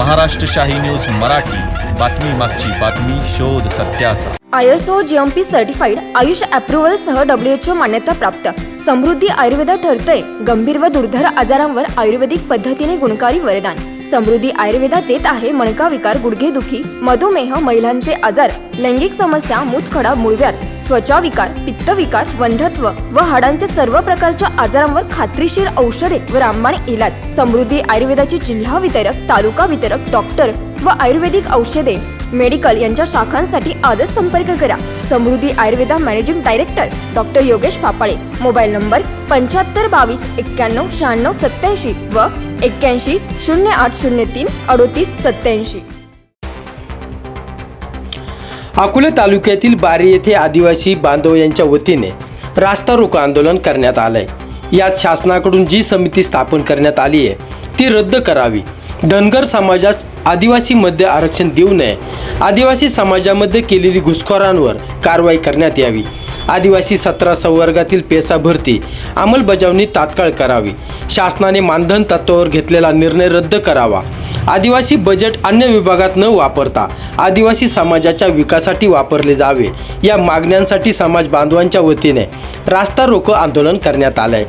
महाराष्ट्र शाही न्यूज मराठी. बातमी मागची बातमी शोध सत्याचा. I S O G M P certified AYUSH approval सह डब्ल्यू एच ओ मान्यता प्राप्त. समृद्धी आयुर्वेदा ठरतंय. गंभीर व दुर्धर आजारांवर आयुर्वेदिक पद्धतीने गुणकारी वरदान. समृद्धी आयुर्वेदा देत आहे मणका विकार गुडघेदुखी मधुमेह महिलांचे आजार लैंगिक समस्या मूतखडा मूळव्यात त्वचा विकार पित्तविकार वंधत्व व हाडांच्या सर्व प्रकारच्या आजारांवर खात्रीशीर औषधे व रामबाण इलाज. समृद्धी आयुर्वेदाचे जिल्हा वितरक तालुका वितरक डॉक्टर व आयुर्वेदिक औषधे. मेडिकल यांच्या शाखांसाठी आजच संपर्क करा. Samruddhi Ayurveda managing director doctor Yogesh Phapale. Mobile number पंच्याहत्तर बावीस एक्क्याण्णव शहाण्णव सत्याऐंशी व एक्क्याऐंशी शून्य आठ शून्य तीन अडोतीस सत्याऐंशी अकोले तालुक्यातील बारी येथे आदिवासी बांधव यांच्या वतीने रास्ता रोको आंदोलन करण्यात आलंय. यात शासनाकडून जी समिती स्थापन करण्यात आली आहे ती रद्द करावी. धनगर समाजास आदिवासीमध्ये आरक्षण देऊ नये. आदिवासी समाजामध्ये केलेली घुसखोरांवर कारवाई करण्यात यावी. आदिवासी सतरा संवर्गातील पेसा भरती अंमलबजावणी तात्काळ करावी. शासनाने मानधन तत्वावर घेतलेला निर्णय रद्द करावा. आदिवासी बजेट अन्य विभागात न वापरता आदिवासी समाजाच्या विकासासाठी वापरले जावे या मागण्यांसाठी समाज बांधवांच्या वतीने रास्ता रोको आंदोलन करण्यात आलंय.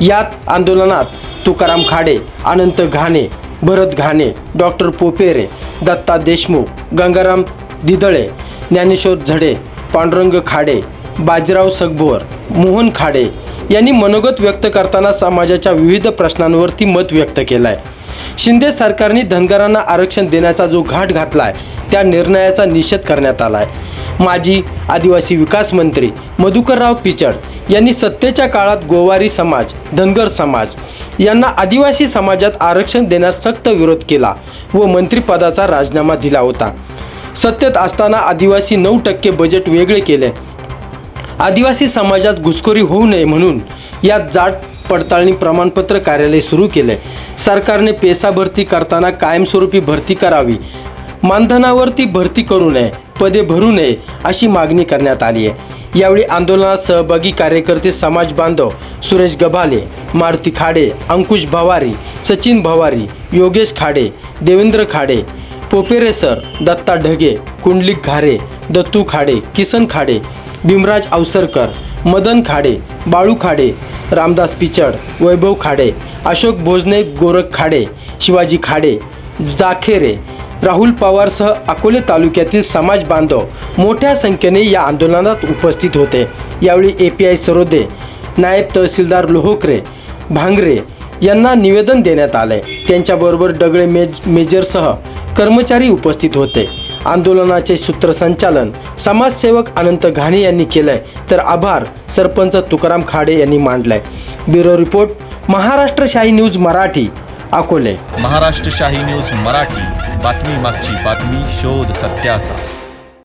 यात आंदोलनात तुकाराम खाडे अनंत घाणे भरत घाणे डॉक्टर पोपेरे दत्ता देशमुख गंगाराम दिदळे ज्ञानेश्वर झडे पांडुरंग खाडे बाजीराव सगभोर मोहन खाडे यांनी मनोगत व्यक्त करताना समाजाच्या विविध प्रश्नांवरती मत व्यक्त केलं आहे शिंदे सरकारने धनगरांना आरक्षण देण्याचा जो घाट घातलाय त्या निर्णयाचा निषेध करण्यात आलाय. माजी आदिवासी विकास मंत्री मधुकरराव पिचड यांनी सत्तेच्या काळात गोवारी समाज धनगर समाज यांना आदिवासी समाजात आरक्षण देण्यास सक्त विरोध केला व मंत्रिपदाचा राजीनामा दिला होता. सत्तेत असताना आदिवासी नऊ टक्के बजेट वेगळे केले आदिवासी समाजात घुसखोरी होऊ नये म्हणून यात जाट पडताळणी प्रमाणपत्र कार्यालय सुरू केले सरकारने पेसा भरती करताना कायमस्वरूपी भरती करावी. मानधनावरती भरती करू नये पदे भरू नये अशी मागणी करण्यात आली आहे. यावेळी आंदोलनात सहभागी कार्यकर्ते समाज बांधव सुरेश गभाले मारुती खाडे अंकुश भवारी सचिन भवारी योगेश खाडे देवेंद्र खाडे पोपेरे सर दत्ता ढगे कुंडलिक घारे दत्तू खाडे किसन खाडे भीमराज अवसरकर मदन खाडे बाळू खाडे रामदास पिचड वैभव खाडे अशोक भोजने गोरख खाडे शिवाजी खाडे दाखेरे राहुल पवारसह अकोले तालुक्यातील समाज बांधव मोठ्या संख्येने या आंदोलनात उपस्थित होते. यावेळी ए पी आय सरोदे नायब तहसीलदार लोहोकरे भांगरे यांना निवेदन देण्यात आले. त्यांच्याबरोबर डगळे मेज मेजरसह कर्मचारी उपस्थित होते. आंदोलनाचे सूत्रसंचालन समाजसेवक अनंत घाणे यांनी केलंय. तर आभार सरपंच तुकाराम खाडे यांनी मांडलाय. ब्युरो रिपोर्ट महाराष्ट्र शाही न्यूज मराठी अकोले. महाराष्ट्र शाही न्यूज मराठी बातमी मागची बातमी शोध सत्याचा.